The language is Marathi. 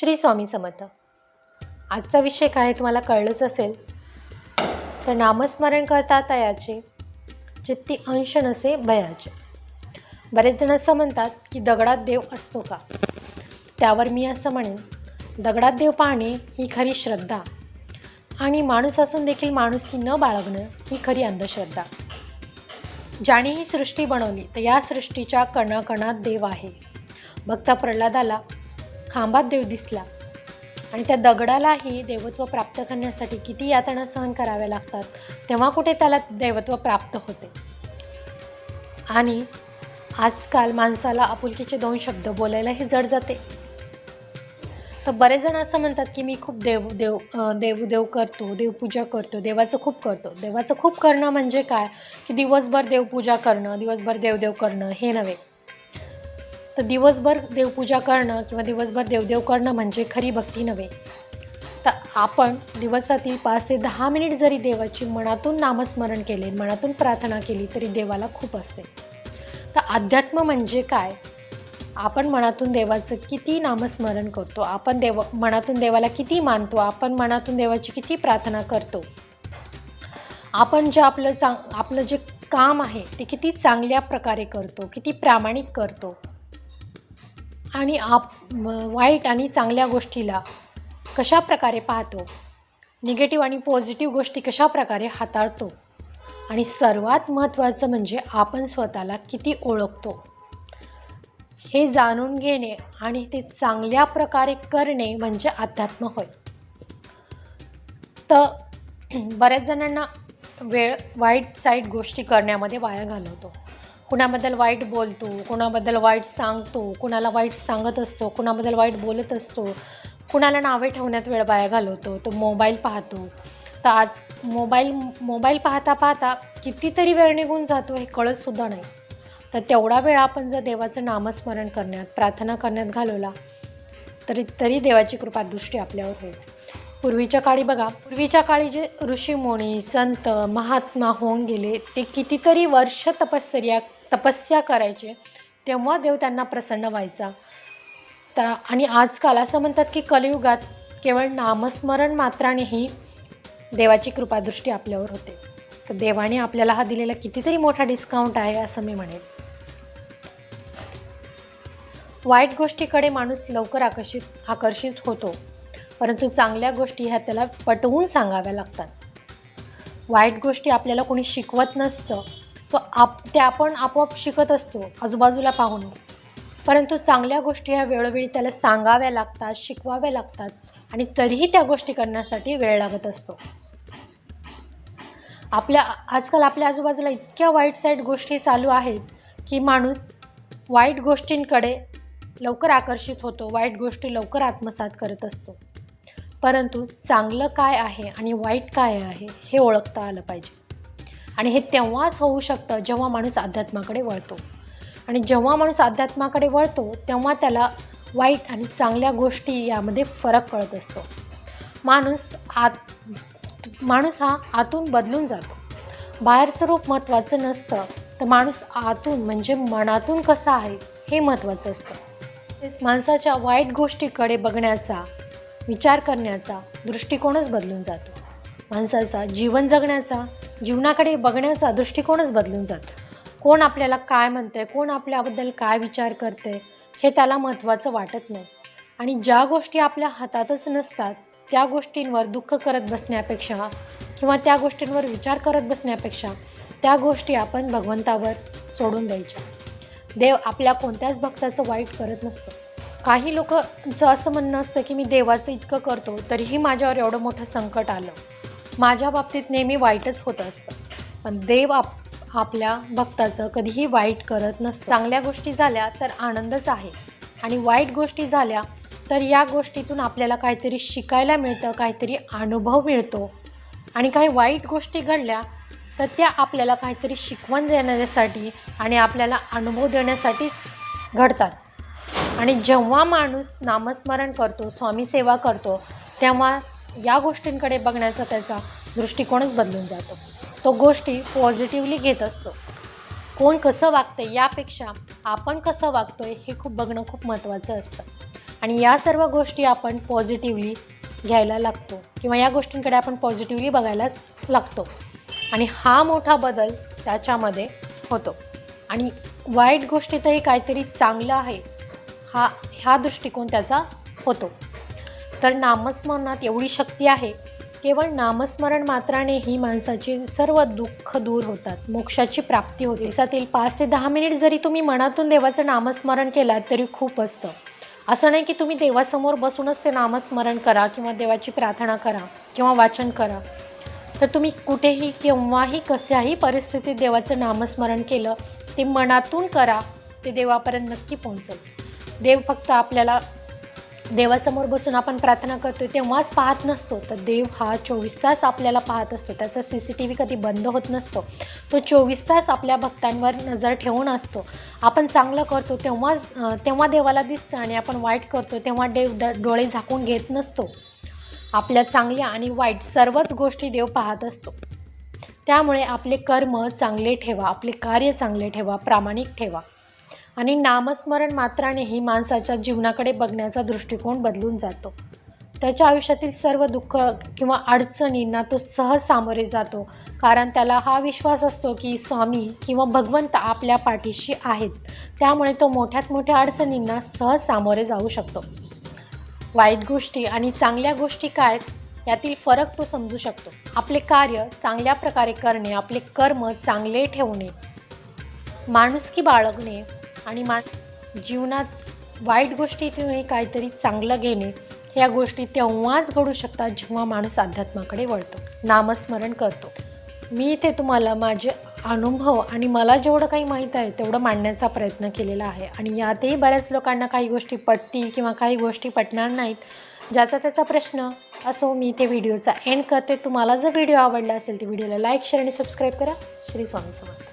श्री स्वामी समर्थ. आजचा विषय काय तुम्हाला कळलंच असेल. तर नामस्मरण करता तयाचे चित्ती अंश नसे भयाचे बरेच जण असं म्हणतात की दगडात देव असतो का? त्यावर मी असं म्हणेन दगडात देव पाहणे ही खरी श्रद्धा. आणि माणूस असून देखील माणुसकी न बाळगणं ही खरी अंधश्रद्धा. ज्याने ही सृष्टी बनवली तर या सृष्टीच्या कणाकणात देव आहे. भक्त प्रल्हादाला खांबात देव दिसला. आणि त्या दगडालाही देवत्व प्राप्त करण्यासाठी किती यातना सहन कराव्या लागतात तेव्हा कुठे त्याला देवत्व प्राप्त होते? आणि आजकाल माणसाला आपुलकीचे दोन शब्द बोलायलाही जड जाते. तर बरेच जण असं म्हणतात की मी खूप देव देव देवदेव करतो देवपूजा करतो देवाचं खूप करतो. देवाचं खूप करणं म्हणजे काय? की दिवसभर देवपूजा करणं दिवसभर देवदेव करणं हे नव्हे. तर दिवसभर देवपूजा करणं किंवा दिवसभर देवदेव करणं म्हणजे खरी भक्ती नव्हे. तर आपण दिवसातील पाच ते दहा मिनिट जरी देवाची मनातून नामस्मरण केले मनातून प्रार्थना केली तरी देवाला खूप असते. तर अध्यात्म म्हणजे काय? आपण मनातून देवाचं किती नामस्मरण करतो आपण देव मनातून देवाला किती मानतो आपण मनातून देवाची किती प्रार्थना करतो? आपण जे आपलं चांग आपलं जे काम आहे ते किती चांगल्या प्रकारे करतो किती प्रामाणिक करतो आणि आप वाईट आणि चांगल्या गोष्टीला कशा प्रकारे पाहतो? निगेटिव्ह आणि पॉझिटिव्ह गोष्टी कशा प्रकारे हाताळतो? आणि सर्वात महत्त्वाचं म्हणजे आपण स्वतःला किती ओळखतो? हे जाणून घेणे आणि ते चांगल्या प्रकारे करणे म्हणजे अध्यात्म होय. तर बऱ्याच जणांना वेळ वाईट साईट गोष्टी करण्यामध्ये वाया घालवतो. कुणाबद्दल वाईट बोलतो कुणाबद्दल वाईट सांगतो कुणाला वाईट सांगत असतो कुणाबद्दल वाईट बोलत असतो कुणाला नावे ठेवण्यात वेळ वाया घालवतो तो मोबाईल पाहतो. तर आज मोबाईल मोबाईल पाहता पाहता कितीतरी वेळ निघून जातो हे कळतसुद्धा नाही. तर तेवढा वेळ आपण जर देवाचं नामस्मरण करण्यात प्रार्थना करण्यात घालवला तरी तरी देवाची कृपा दृष्टी आपल्यावर होईल. पूर्वीच्या काळी बघा पूर्वीच्या काळी जे ऋषीमुनी संत महात्मा होऊन गेले ते कितीतरी वर्ष तपश्चर्या तपस्या करायचे तेव्हा देव त्यांना प्रसन्न व्हायचा. तर आणि आजकाल असं म्हणतात की कलियुगात केवळ नामस्मरण मात्रानेही देवाची कृपादृष्टी आपल्यावर होते. तर देवाने आपल्याला हा दिलेला कितीतरी मोठा डिस्काउंट आहे असं मी म्हणेन. वाईट गोष्टीकडे माणूस लवकर आकर्षित आकर्षित होतो. परंतु चांगल्या गोष्टी ह्या त्याला पटवून सांगाव्या लागतात. वाईट गोष्टी आपल्याला कोणी शिकवत नसतं. आप ते आपण आपोआप शिकत असतो आजूबाजूला पाहून. परंतु चांगल्या गोष्टी ह्या वेळोवेळी त्याला सांगाव्या लागतात शिकवाव्या लागतात आणि तरीही त्या गोष्टी करण्यासाठी वेळ लागत असतो. आपल्या आजकाल आपल्या आजूबाजूला इतक्या वाईट साईट गोष्टी चालू आहेत की माणूस वाईट गोष्टींकडे लवकर आकर्षित होतो वाईट गोष्टी लवकर आत्मसात करत असतो. परंतु चांगलं काय आहे आणि वाईट काय आहे हे ओळखता आलं पाहिजे. आणि हे तेव्हाच होऊ शकतं जेव्हा माणूस अध्यात्माकडे वळतो. आणि जेव्हा माणूस अध्यात्माकडे वळतो तेव्हा त्याला वाईट आणि चांगल्या गोष्टी यामध्ये फरक कळत असतो. माणूस आत माणूस हा आतून बदलून जातो. बाहेरचं रूप महत्त्वाचं नसतं तर माणूस आतून म्हणजे मनातून कसा आहे हे महत्त्वाचं असतं. तेच माणसाच्या वाईट गोष्टीकडे बघण्याचा विचार करण्याचा दृष्टिकोनच बदलून जातो. माणसाचा जीवन जगण्याचा जीवनाकडे बघण्याचा दृष्टिकोनच बदलून जातो. कोण आपल्याला काय म्हणतंय कोण आपल्याबद्दल काय विचार करते हे त्याला महत्त्वाचं वाटत नाही. आणि ज्या गोष्टी आपल्या हातातच नसतात त्या गोष्टींवर दुःख करत बसण्यापेक्षा किंवा त्या गोष्टींवर विचार करत बसण्यापेक्षा त्या गोष्टी आपण भगवंतावर सोडून द्यायच्या. देव आपल्या कोणत्याच भक्ताचं वाईट करत नसतो. काही लोकांचं असं म्हणणं असतं की मी देवाचं इतकं करतो तरीही माझ्यावर एवढं मोठं संकट आलं. माझ्या बाबतीत नेहमी वाईटच होत असतं. पण देव आप आपल्या भक्ताचं कधीही वाईट करत नसतं. चांगल्या गोष्टी झाल्या तर आनंदच आहे. आणि वाईट गोष्टी झाल्या तर या गोष्टीतून आपल्याला काहीतरी शिकायला मिळतं काहीतरी अनुभव मिळतो. आणि काही वाईट गोष्टी घडल्या तर त्या आपल्याला काहीतरी शिकवण देण्यासाठी आणि आपल्याला अनुभव देण्यासाठीच घडतात. आणि जेव्हा माणूस नामस्मरण करतो स्वामी सेवा करतो तेव्हा या गोष्टींकडे बघण्याचा त्याचा दृष्टिकोनच बदलून जातो. तो गोष्टी पॉझिटिव्हली घेत असतो. कोण कसं वागतं यापेक्षा आपण कसं वागतोय हे खूप बघणं खूप महत्त्वाचं असतं. आणि या सर्व गोष्टी आपण पॉझिटिव्हली घ्यायला लागतो किंवा या गोष्टींकडे आपण पॉझिटिव्हली बघायला लागतो. आणि हा मोठा बदल त्याच्यामध्ये होतो. आणि वाईट गोष्टीतही काहीतरी चांगलं आहे हा ह्या दृष्टिकोन त्याचा होतो. तर नामस्मरणात एवढी शक्ती आहे. केवळ नामस्मरण मात्राने ही माणसाची सर्व दुःख दूर होतात. मोक्षाची प्राप्ती होते. दिवसातील पाच ते दहा मिनिट जरी तुम्ही मनातून देवाचं नामस्मरण केलात तरी खूप असतं. असं नाही की तुम्ही देवासमोर बसूनच ते नामस्मरण करा किंवा देवाची प्रार्थना करा किंवा वाचन करा. तर तुम्ही कुठेही केव्हाही कशाही परिस्थितीत देवाचं नामस्मरण केलं ते मनातून करा ते देवापर्यंत नक्की पोहोचेल. देव फक्त आपल्याला देवासमोर बसून आपण प्रार्थना करतो तेव्हाच पाहत नसतो. तर देव हा चोवीस तास आपल्याला पाहत असतो. त्याचा सी सी टी व्ही कधी बंद होत नसतो. तो चोवीस तास आपल्या भक्तांवर नजर ठेवून असतो. आपण चांगलं करतो तेव्हा तेव्हा देवाला दिसतं आणि आपण वाईट करतो तेव्हा देव डोळे झाकून घेत नसतो. आपल्या चांगल्या आणि वाईट सर्वच गोष्टी देव पाहत असतो. त्यामुळे आपले कर्म चांगले ठेवा आपले कार्य चांगले ठेवा प्रामाणिक ठेवा. आणि नामस्मरण मात्रानेही माणसाच्या जीवनाकडे बघण्याचा दृष्टिकोन बदलून जातो. त्याच्या आयुष्यातील सर्व दुःख किंवा अडचणींना तो सहज सामोरे जातो. कारण त्याला हा विश्वास असतो की स्वामी किंवा भगवंत आपल्या पाठीशी आहेत. त्यामुळे तो मोठ्यात मोठ्या अडचणींना सहज सामोरे जाऊ शकतो. वाईट गोष्टी आणि चांगल्या गोष्टी काय? यातील फरक तो समजू शकतो. आपले कार्य चांगल्या प्रकारे करणे आपले कर्म चांगले ठेवणे माणुसकी बाळगणे आणि मा जीवनात वाईट गोष्टी गोष्टीतूनही काहीतरी चांगलं घेणे ह्या गोष्टी तेव्हाच घडू शकतात जेव्हा माणूस अध्यात्माकडे वळतो. नामस्मरण करतो. मी इथे तुम्हाला माझे अनुभव आणि मला जेवढं काही माहीत आहे तेवढं मांडण्याचा प्रयत्न केलेला आहे. आणि यातही बऱ्याच लोकांना काही गोष्टी पटतील किंवा काही गोष्टी पटणार नाहीत ज्याचा त्याचा प्रश्न असो मी ते व्हिडिओचा एंड करते. तुम्हाला जर व्हिडिओ आवडला असेल तर व्हिडिओला लाईक शेअर आणि सबस्क्राईब करा. श्री स्वामी समर्थ.